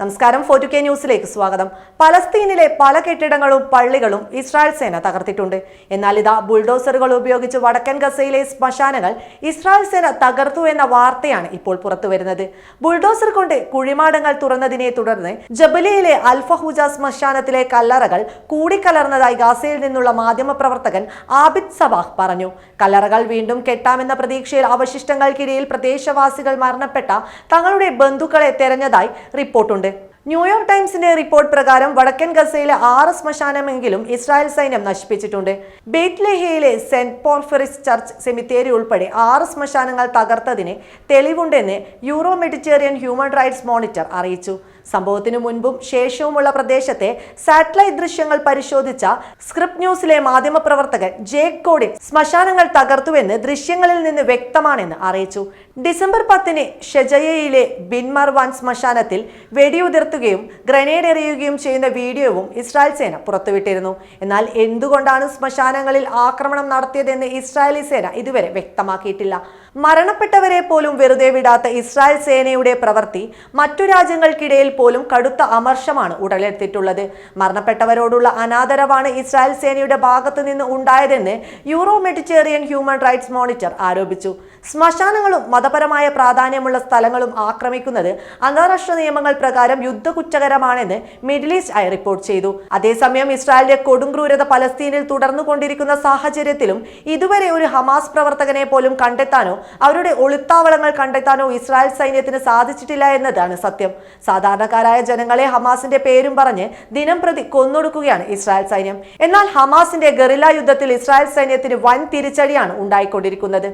നമസ്കാരം. ഫോർട്ടു കെ ന്യൂസിലേക്ക് സ്വാഗതം. പലസ്തീനിലെ പല കെട്ടിടങ്ങളും പള്ളികളും ഇസ്രായേൽ സേന തകർത്തിട്ടുണ്ട്. എന്നാൽ ഇതാ ബുൾഡോസറുകൾ ഉപയോഗിച്ച് വടക്കൻ ഗസയിലെ ശ്മശാനങ്ങൾ ഇസ്രായേൽ സേന തകർത്തു എന്ന വാർത്തയാണ് ഇപ്പോൾ പുറത്തുവരുന്നത്. ബുൾഡോസർ കൊണ്ട് കുഴിമാടങ്ങൾ തുറന്നതിനെ തുടർന്ന് ജബലിയിലെ അൽഫഹൂജ ശ്മശാനത്തിലെ കല്ലറകൾ കൂടിക്കലർന്നതായി ഗസയിൽ നിന്നുള്ള മാധ്യമപ്രവർത്തകൻ ആബിദ് സബാഹ് പറഞ്ഞു. കല്ലറകൾ വീണ്ടും കെട്ടാമെന്ന പ്രതീക്ഷയിൽ അവശിഷ്ടങ്ങൾക്കിടയിൽ പ്രദേശവാസികൾ മരണപ്പെട്ട തങ്ങളുടെ ബന്ധുക്കളെ തെരഞ്ഞതായി റിപ്പോർട്ടുണ്ട്. ന്യൂയോർക്ക് ടൈംസിന്റെ റിപ്പോർട്ട് പ്രകാരം വടക്കൻ ഗസയിലെ ആറ് ശ്മശാനമെങ്കിലും ഇസ്രായേൽ സൈന്യം നശിപ്പിച്ചിട്ടുണ്ട്. ബേറ്റ്ലെഹയിലെ സെന്റ് പോർഫറിസ് ചർച്ച് സെമിത്തേരി ഉൾപ്പെടെ ആറ് ശ്മശാനങ്ങൾ തകർത്തതിന് തെളിവുണ്ടെന്ന് Euro Mediterranean Human Rights Monitor അറിയിച്ചു. സംഭവത്തിനു മുൻപും ശേഷവുമുള്ള പ്രദേശത്തെ സാറ്റലൈറ്റ് ദൃശ്യങ്ങൾ പരിശോധിച്ച സ്ക്രിപ്റ്റ് ന്യൂസിലെ മാധ്യമപ്രവർത്തകൻ ജേക്ക് കോഡിൻ ശ്മശാനങ്ങൾ തകർത്തുവെന്ന് ദൃശ്യങ്ങളിൽ നിന്ന് വ്യക്തമാണെന്ന് അറിയിച്ചു. ഡിസംബർ പത്തിന് ഷെജയയിലെ ബിൻമാർ വൻ ശ്മശാനത്തിൽ വെടിയുതിർത്തുകയും ഗ്രനേഡ് എറിയുകയും ചെയ്യുന്ന വീഡിയോവും ഇസ്രായേൽ സേന പുറത്തുവിട്ടിരുന്നു. എന്നാൽ എന്തുകൊണ്ടാണ് ശ്മശാനങ്ങളിൽ ആക്രമണം നടത്തിയതെന്ന് ഇസ്രായേലി സേന ഇതുവരെ വ്യക്തമാക്കിയിട്ടില്ല. മരണപ്പെട്ടവരെ പോലും വെറുതെ വിടാത്ത ഇസ്രായേൽ സേനയുടെ പ്രവൃത്തി മറ്റു രാജ്യങ്ങൾക്കിടയിൽ പോലും കടുത്ത അമർഷമാണ് ഉടലെടുത്തിട്ടുള്ളത്. മരണപ്പെട്ടവരോടുള്ള അനാദരവാണ് ഇസ്രായേൽ സേനയുടെ ഭാഗത്തു നിന്ന് ഉണ്ടായതെന്ന് Euro Mediterranean Human Rights Monitor ആരോപിച്ചു. ശ്മശാനങ്ങളും മതപരമായ പ്രാധാന്യമുള്ള സ്ഥലങ്ങളും ആക്രമിക്കുന്നത് അന്താരാഷ്ട്ര നിയമങ്ങൾ പ്രകാരം യുദ്ധകുറ്റകരമാണെന്ന് മിഡിൽ ഈസ്റ്റ് ഐ റിപ്പോർട്ട് ചെയ്തു. അതേസമയം ഇസ്രായേലിന്റെ കൊടുംക്രൂരത പലസ്തീനിൽ തുടർന്നുകൊണ്ടിരിക്കുന്ന സാഹചര്യത്തിലും ഇതുവരെ ഒരു ഹമാസ് പ്രവർത്തകനെ പോലും കണ്ടെത്താനോ അവരുടെ ഒളിത്താവളങ്ങൾ കണ്ടെത്താനോ ഇസ്രായേൽ സൈന്യത്തിന് സാധിച്ചിട്ടില്ല എന്നതാണ് സത്യം. സാധാരണക്കാരായ ജനങ്ങളെ ഹമാസിന്റെ പേരും പറഞ്ഞ് ദിനം പ്രതി കൊന്നൊടുക്കുകയാണ് ഇസ്രായേൽ സൈന്യം. എന്നാൽ ഹമാസിന്റെ ഗറില്ല യുദ്ധത്തിൽ ഇസ്രായേൽ സൈന്യത്തിന് വൻ തിരിച്ചടിയാണ് ഉണ്ടായിക്കൊണ്ടിരിക്കുന്നത്.